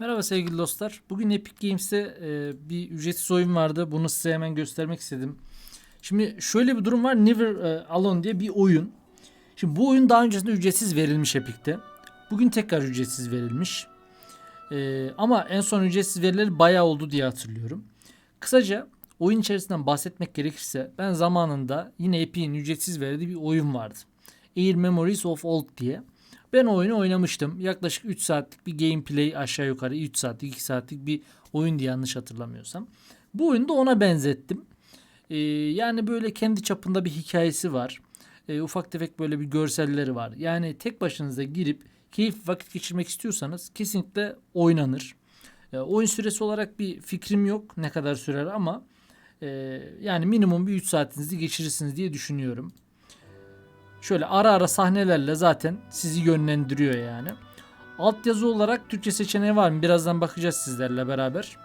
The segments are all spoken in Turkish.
Merhaba sevgili dostlar. Bugün Epic Games'te e, bir ücretsiz oyun vardı. Bunu size hemen göstermek istedim. Şimdi şöyle bir durum var. Never e, Alone diye bir oyun. Şimdi bu oyun daha öncesinde ücretsiz verilmiş Epic'te. Bugün tekrar ücretsiz verilmiş. E, ama en son ücretsiz verileri bayağı oldu diye hatırlıyorum. Kısaca oyun içerisinden bahsetmek gerekirse ben zamanında yine Epic'in ücretsiz verdiği bir oyun vardı. Air Memories of Old diye. Ben oyunu oynamıştım. Yaklaşık 3 saatlik bir gameplay aşağı yukarı 3 saatlik 2 saatlik bir oyundu yanlış hatırlamıyorsam. Bu oyunu da ona benzettim. Ee, yani böyle kendi çapında bir hikayesi var. Ee, ufak tefek böyle bir görselleri var. Yani tek başınıza girip keyif vakit geçirmek istiyorsanız kesinlikle oynanır. Ee, oyun süresi olarak bir fikrim yok ne kadar sürer ama e, yani minimum bir 3 saatinizi geçirirsiniz diye düşünüyorum. Şöyle ara ara sahnelerle zaten sizi yönlendiriyor yani. Altyazı olarak Türkçe seçeneği var mı? Birazdan bakacağız sizlerle beraber.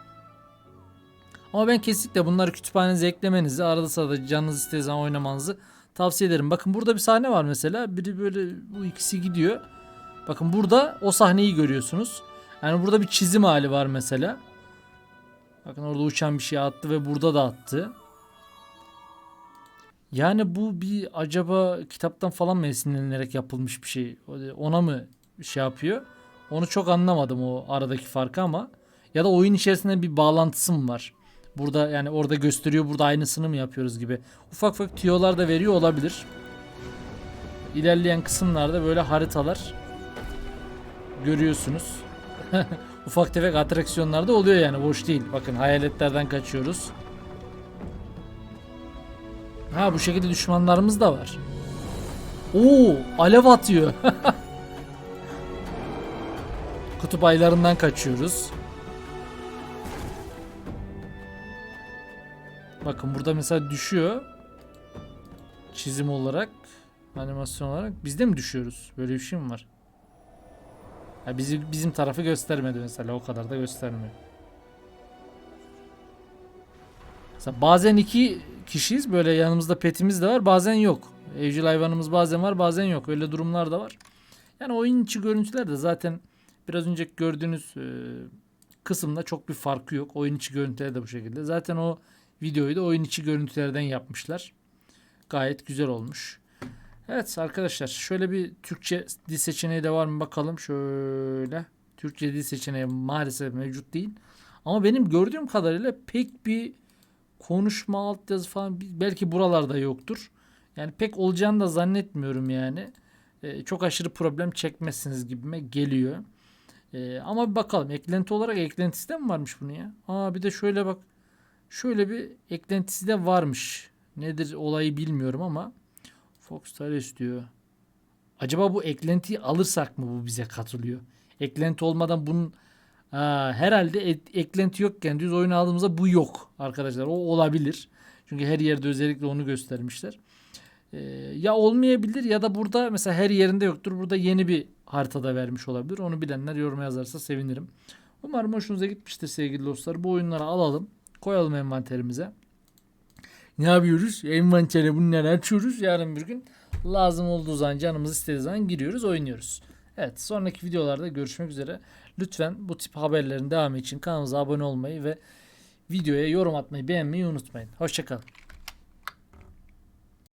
Ama ben kesinlikle bunları kütüphanenize eklemenizi, arada sırada canınız istediği zaman oynamanızı tavsiye ederim. Bakın burada bir sahne var mesela. Biri böyle bu ikisi gidiyor. Bakın burada o sahneyi görüyorsunuz. Yani burada bir çizim hali var mesela. Bakın orada uçan bir şey attı ve burada da attı. Yani bu bir acaba kitaptan falan mı esinlenilerek yapılmış bir şey? Ona mı şey yapıyor? Onu çok anlamadım o aradaki farkı ama. Ya da oyun içerisinde bir bağlantısı mı var? Burada yani orada gösteriyor burada aynısını mı yapıyoruz gibi. Ufak ufak tüyolar da veriyor olabilir. İlerleyen kısımlarda böyle haritalar görüyorsunuz. Ufak tefek atraksiyonlar da oluyor yani boş değil. Bakın hayaletlerden kaçıyoruz. Ha bu şekilde düşmanlarımız da var. Oo, alev atıyor. Kutup aylarından kaçıyoruz. Bakın burada mesela düşüyor. Çizim olarak, animasyon olarak biz de mi düşüyoruz? Böyle bir şey mi var? Ha bizi bizim tarafı göstermedi mesela o kadar da göstermiyor. Mesela bazen iki kişiyiz böyle yanımızda petimiz de var bazen yok. Evcil hayvanımız bazen var bazen yok öyle durumlar da var. Yani oyun içi görüntüler de zaten biraz önce gördüğünüz e, kısımda çok bir farkı yok. Oyun içi görüntüler de bu şekilde. Zaten o videoyu da oyun içi görüntülerden yapmışlar. Gayet güzel olmuş. Evet arkadaşlar şöyle bir Türkçe dil seçeneği de var mı bakalım. Şöyle Türkçe dil seçeneği maalesef mevcut değil. Ama benim gördüğüm kadarıyla pek bir konuşma altyazı falan belki buralarda yoktur. Yani pek olacağını da zannetmiyorum yani. Ee, çok aşırı problem çekmezsiniz gibime geliyor. Ee, ama bir bakalım eklenti olarak eklentisi de mi varmış bunu ya? Aa bir de şöyle bak. Şöyle bir eklentisi de varmış. Nedir olayı bilmiyorum ama Fox Tales diyor. Acaba bu eklentiyi alırsak mı bu bize katılıyor? Eklenti olmadan bunun Ha, herhalde et- eklenti yokken düz oyun aldığımızda bu yok arkadaşlar. O olabilir. Çünkü her yerde özellikle onu göstermişler. Ee, ya olmayabilir ya da burada mesela her yerinde yoktur. Burada yeni bir haritada vermiş olabilir. Onu bilenler yoruma yazarsa sevinirim. Umarım hoşunuza gitmiştir sevgili dostlar. Bu oyunları alalım. Koyalım envanterimize. Ne yapıyoruz? Envantere bunları açıyoruz. Yarın bir gün lazım olduğu zaman canımız istediği zaman giriyoruz oynuyoruz. Evet sonraki videolarda görüşmek üzere. Lütfen bu tip haberlerin devamı için kanalımıza abone olmayı ve videoya yorum atmayı beğenmeyi unutmayın. Hoşçakalın.